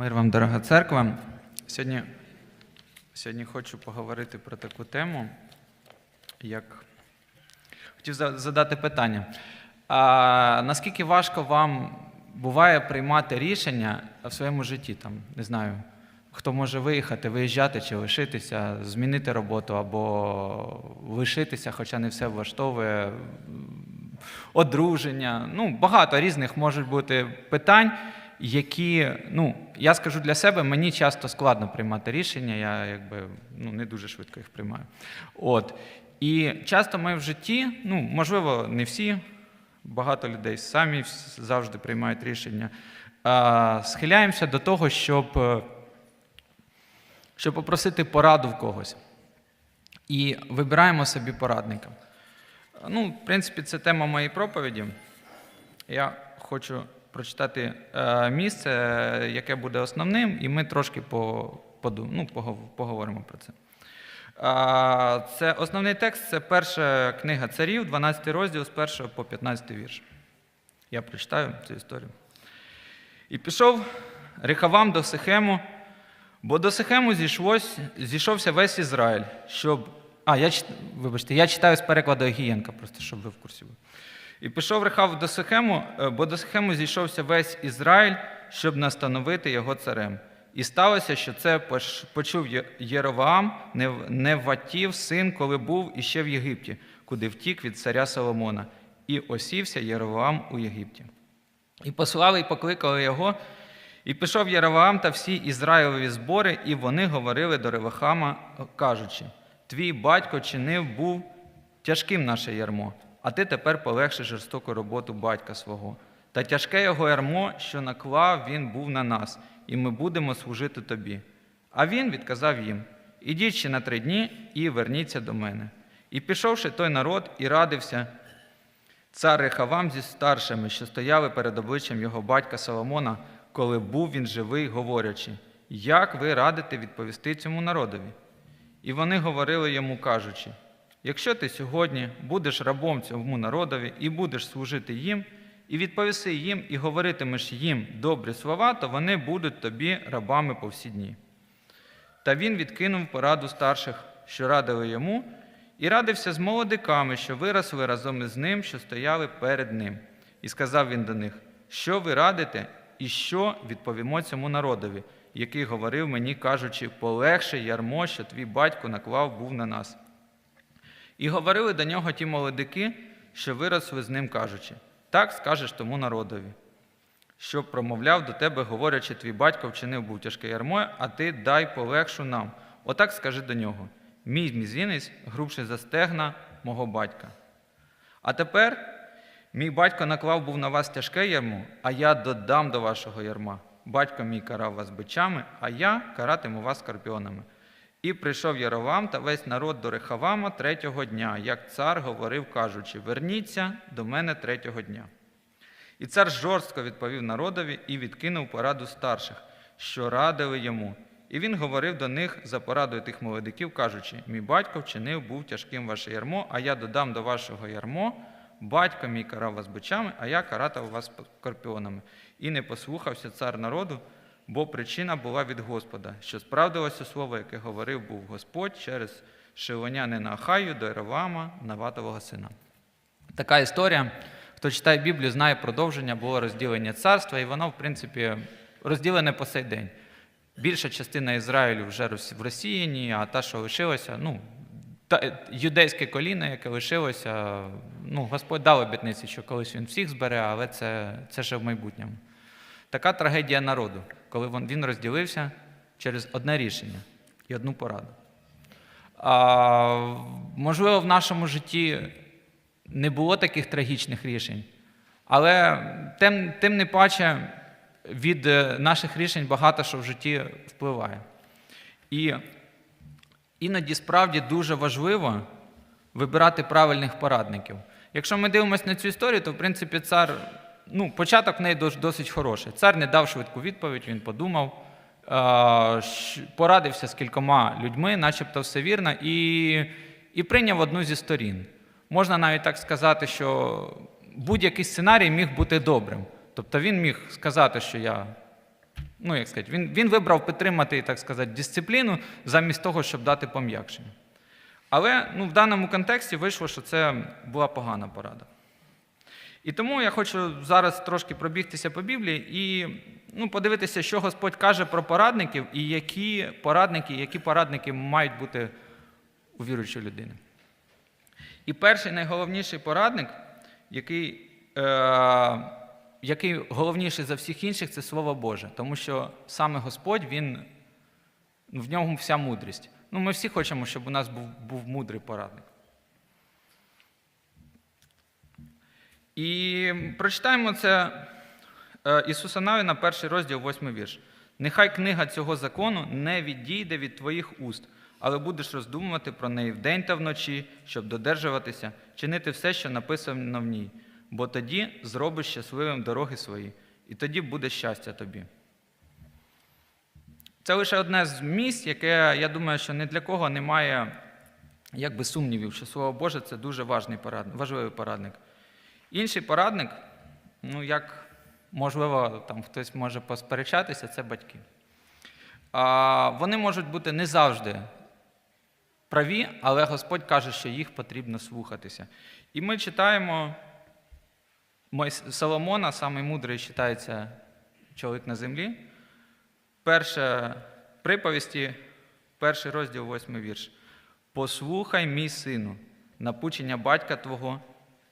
Мир вам, дорога церква. Сьогодні, сьогодні хочу поговорити про таку тему, як хотів задати питання. А, наскільки важко вам буває приймати рішення в своєму житті? Там, не знаю, хто може виїхати, виїжджати чи лишитися, змінити роботу або лишитися, хоча не все влаштовує, одруження. Ну, багато різних можуть бути питань, які, ну, я скажу для себе, мені часто складно приймати рішення, я якби ну, не дуже швидко їх приймаю. От. І часто ми в житті, ну, можливо, не всі, багато людей самі завжди приймають рішення, схиляємося до того, щоб, е, щоб попросити пораду в когось. І вибираємо собі порадника. Ну, в принципі, це тема моєї проповіді. Я хочу прочитати е, місце, яке буде основним, і ми трошки по, ну, поговоримо про це. Е, Це основний текст це перша книга царів, 12 розділ з 1 по 15 вірш. Я прочитаю цю історію. І пішов Рехавам до Сихему, бо до Сихему зійшлось, зійшовся весь Ізраїль, щоб. А, я вибачте, я читаю з перекладу Огієнка, просто щоб ви в курсі були. І пішов Рехав до Сихему, е, бо до Сихему зійшовся весь Ізраїль, щоб настановити його царем. І сталося, що це почув Є- Єровоам, Нев- Неватів, син, коли був іще в Єгипті, куди втік від царя Соломона. І осівся Єровоам у Єгипті. І послали і покликали його, і пішов Єровоам та всі Ізраїлеві збори, і вони говорили до Ревахама, кажучи: Твій батько чинив був тяжким наше ярмо, а ти тепер полегши жорстоку роботу батька свого. Та тяжке його ярмо, що наклав він був на нас, і ми будемо служити тобі. А він відказав їм: Ідіть ще на три дні і верніться до мене. І пішовши той народ і радився Цар Рехавам зі старшими, що стояли перед обличчям його батька Соломона, коли був він живий, говорячи, як ви радите відповісти цьому народові? І вони говорили йому, кажучи: якщо ти сьогодні будеш рабом цьому народові і будеш служити їм, і відповіси їм, і говоритимеш їм добрі слова, то вони будуть тобі рабами по всі дні. Та він відкинув пораду старших, що радили йому, і радився з молодиками, що виросли разом із ним, що стояли перед ним. І сказав він до них: Що ви радите, і що відповімо цьому народові, який говорив мені, кажучи, полегше ярмо, що твій батько наклав був на нас. І говорили до нього ті молодики, що виросли з ним, кажучи: так скажеш тому народові що промовляв до тебе, говорячи, твій батько вчинив був тяжке ярмо, а ти дай полегшу нам. Отак скажи до нього: мій мізинець, грубши за стегна мого батька. А тепер мій батько наклав був на вас тяжке ярмо, а я додам до вашого ярма. Батько мій карав вас бичами, а я каратиму вас скорпіонами. І прийшов Яровам та весь народ до Рехавама третього дня, як цар говорив, кажучи: Верніться до мене третього дня. І цар жорстко відповів народові і відкинув пораду старших, що радили йому. І він говорив до них за порадою тих молодиків, кажучи: Мій батько вчинив був тяжким ваше ярмо, а я додам до вашого ярмо. Батько мій карав вас бичами, а я каратав вас скорпіонами. І не послухався цар народу, бо причина була від Господа, що справдилося слово, яке говорив був Господь через шилонянина Ахаю до Еровама, Наватового сина. Така історія. Хто читає Біблію, знає продовження, було розділення царства, і воно, в принципі, розділене по сей день. Більша частина Ізраїлю вже в розсіянні, а та, що лишилася, ну, та, юдейське коліно, яке лишилося, ну, Господь дав обітниці, що колись він всіх збере, але це, це ще в майбутньому. Така трагедія народу, коли він, розділився через одне рішення і одну пораду. А, можливо, в нашому житті не було таких трагічних рішень, але тим, тим не паче від е, наших рішень багато що в житті впливає. І іноді справді дуже важливо вибирати правильних порадників. Якщо ми дивимося на цю історію, то в принципі цар, ну, початок в неї досить хороший. Цар не дав швидку відповідь, він подумав, порадився з кількома людьми, начебто все вірно, і, і прийняв одну зі сторін. Можна навіть так сказати, що будь-який сценарій міг бути добрим. Тобто він міг сказати, що я Ну, як сказати, він, він вибрав підтримати, так сказати, дисципліну замість того, щоб дати пом'якшення. Але ну, в даному контексті вийшло, що це була погана порада. І тому я хочу зараз трошки пробігтися по Біблії і ну, подивитися, що Господь каже про порадників і які порадники, які порадники мають бути у віруючої людини. І перший найголовніший порадник, який, е, який головніший за всіх інших, це Слово Боже. Тому що саме Господь, він, ну, в ньому вся мудрість. Ну, ми всі хочемо, щоб у нас був, був мудрий порадник. І прочитаємо це е, Ісуса Навіна, перший розділ, восьмий вірш. Нехай книга цього закону не відійде від твоїх уст, але будеш роздумувати про неї вдень та вночі, щоб додержуватися, чинити все, що написано в ній, бо тоді зробиш щасливим дороги свої, і тоді буде щастя тобі. Це лише одне з місць, яке, я думаю, що ні для кого немає якби сумнівів, що Слово Боже це дуже важливий порадник. Інший порадник, ну як можливо, там хтось може посперечатися, це батьки. А, вони можуть бути не завжди праві, але Господь каже, що їх потрібно слухатися. І ми читаємо Соломона, самий мудрий вважається чоловік на землі. Перше приповісті, перший розділ, восьмий вірш. Послухай, мій сину, напучення батька твого,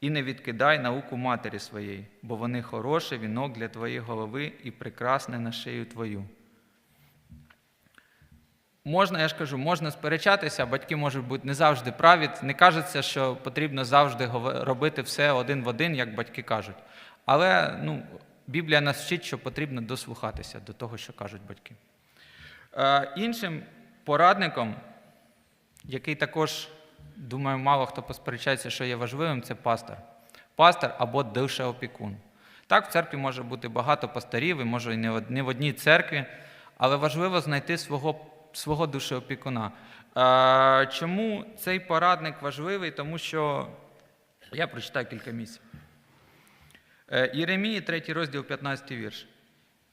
і не відкидай науку матері своєї, бо вони хороший вінок для твоєї голови і прекрасне на шию твою. Можна, я ж кажу, можна сперечатися, батьки можуть бути не завжди праві. Не кажеться, що потрібно завжди робити все один в один, як батьки кажуть. Але ну, Біблія нас вчить, що потрібно дослухатися до того, що кажуть батьки. Е, іншим порадником, який також, думаю, мало хто посперечається, що є важливим, це пастор. Пастор або душеопікун. Так, в церкві може бути багато пасторів, і може і не в од- не в одній церкві, але важливо знайти свого, свого душеопікуна. Е, Чому цей порадник важливий? Тому що я прочитаю кілька місць. Е, Єремії, 3 розділ, 15 вірш.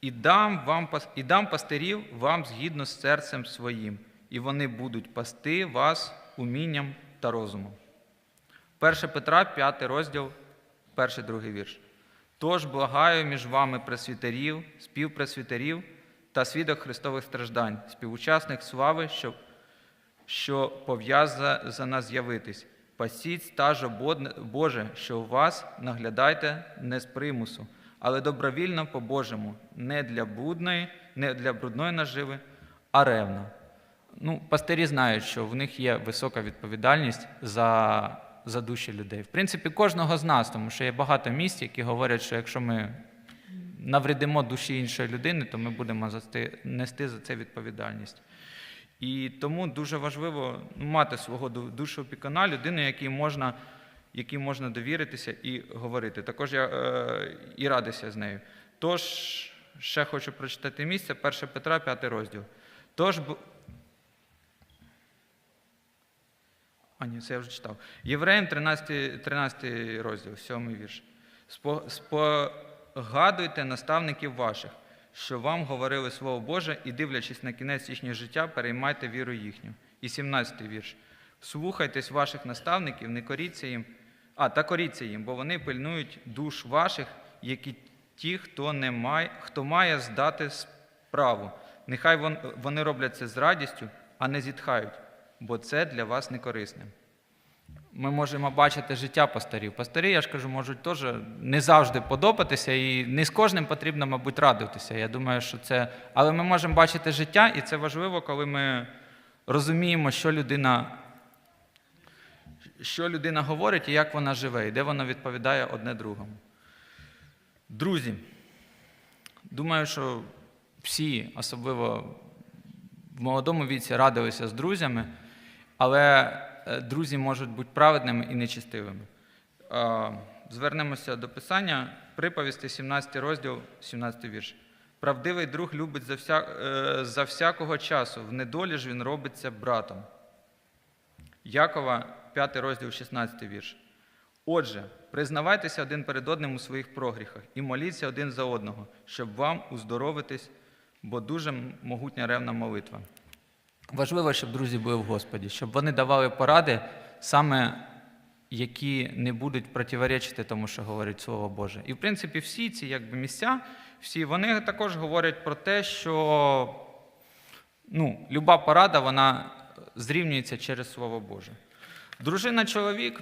І дам, вам, і дам пастирів вам згідно з серцем своїм, і вони будуть пасти вас умінням та розумом. 1 Петра, 5 розділ, 1, 2 вірш. Тож благаю між вами пресвітерів, співпресвітерів та свідок Христових страждань, співучасник слави, що, що нас з'явитись. Пасіть стажо Бод- Боже, що у вас наглядайте не з примусу, але добровільно по-божому, не для брудної, не для брудної наживи, а ревно. Ну, пастирі знають, що в них є висока відповідальність за, за душі людей. В принципі, кожного з нас, тому що є багато місць, які говорять, що якщо ми навредимо душі іншої людини, то ми будемо засти- нести за це відповідальність. І тому дуже важливо ну, мати свого ду- душеопікуна, людину, якій можна, якій можна довіритися і говорити. Також я е, і радися з нею. Тож, ще хочу прочитати місце, 1 Петра, 5 розділ. Тож, а, ні, це я вже читав. Євреям 13, 13 розділ, 7 вірш. Спогадуйте наставників ваших, що вам говорили Слово Боже, і, дивлячись на кінець їхнього життя, переймайте віру їхню. І 17 вірш. Слухайтесь ваших наставників, не коріться їм, а та коріться їм, бо вони пильнують душ ваших, які ті, хто не має, хто має здати справу. Нехай вон- вони роблять це з радістю, а не зітхають, бо це для вас не корисне. Ми можемо бачити життя пастирів. Пастирі, я ж кажу, можуть теж не завжди подобатися, і не з кожним потрібно, мабуть, радитися. Я думаю, що це. Але ми можемо бачити життя, і це важливо, коли ми розуміємо, що людина, що людина говорить і як вона живе, і де вона відповідає одне другому. Друзі, думаю, що всі, особливо в молодому віці, радилися з друзями, але е, друзі можуть бути праведними і нечистивими. Е, Звернемося до Писання, приповісти, 17 розділ, 17 вірш. Правдивий друг любить за, вся, е, за всякого часу, в недолі ж він робиться братом. Якова, 5 розділ, 16 вірш. Отже, признавайтеся один перед одним у своїх прогріхах і моліться один за одного, щоб вам уздоровитись, бо дуже могутня ревна молитва. Важливо, щоб друзі були в Господі, щоб вони давали поради, саме які не будуть противоречити тому, що говорить Слово Боже. І в принципі, всі ці якби, місця, всі вони також говорять про те, що ну, люба порада вона зрівнюється через Слово Боже. Дружина чоловік,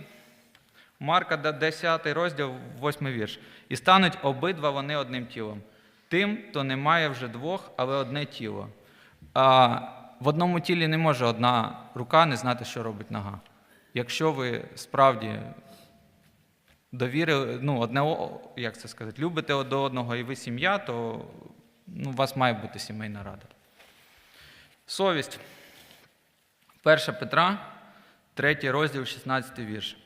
Марка 10 розділ, 8 вірш. І стануть обидва вони одним тілом. Тим, то немає вже двох, але одне тіло. А в одному тілі не може одна рука не знати, що робить нога. Якщо ви справді довірили, ну, одне, як це сказати, любите до одного і ви сім'я, то ну, у вас має бути сімейна рада. Совість. 1 Петра, 3 розділ, 16 вірш.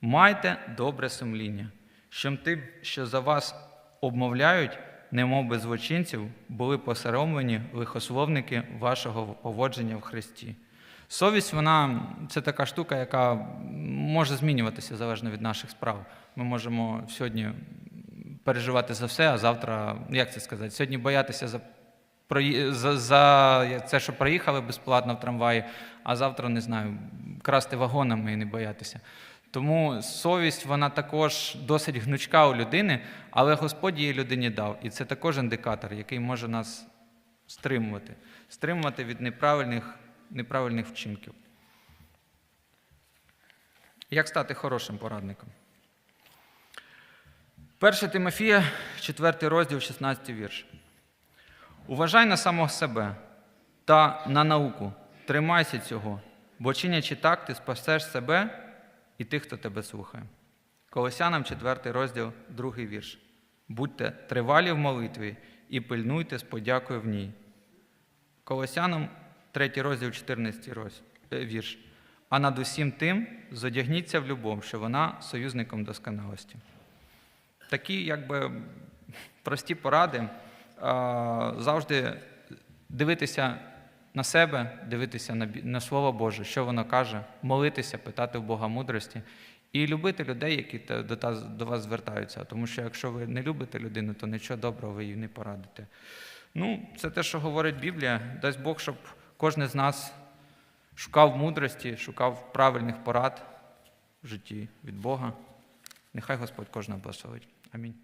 Майте добре сумління, щоб тим, що за вас обмовляють, немов би злочинців, були посоромлені лихословники вашого поводження в Христі. Совість, вона це така штука, яка може змінюватися залежно від наших справ. Ми можемо сьогодні переживати за все, а завтра, як це сказати, сьогодні боятися за за, за це, що проїхали безплатно в трамваї, а завтра не знаю, красти вагонами і не боятися. Тому совість вона також досить гнучка у людини, але Господь її людині дав. І це також індикатор, який може нас стримувати, стримувати від неправильних, неправильних вчинків. Як стати хорошим порадником? 1 Тимофія, 4 розділ, 16 вірш. Уважай на самого себе та на науку, тримайся цього, бо чинячи так, ти спасеш себе і тих, хто тебе слухає. Колосянам 4 розділ, 2 вірш. Будьте тривалі в молитві і пильнуйте з подякою в ній. Колосянам 3 розділ, 14 роз- е, вірш. А над усім тим зодягніться в любов, що вона союзником досконалості. Такі, якби прості поради завжди дивитися на себе, дивитися на, на Слово Боже, що воно каже, молитися, питати у Бога мудрості і любити людей, які до, до вас звертаються. Тому що якщо ви не любите людину, то нічого доброго ви їй не порадите. Ну, це те, що говорить Біблія. Дасть Бог, щоб кожен з нас шукав мудрості, шукав правильних порад в житті від Бога. Нехай Господь кожного благословить. Амінь.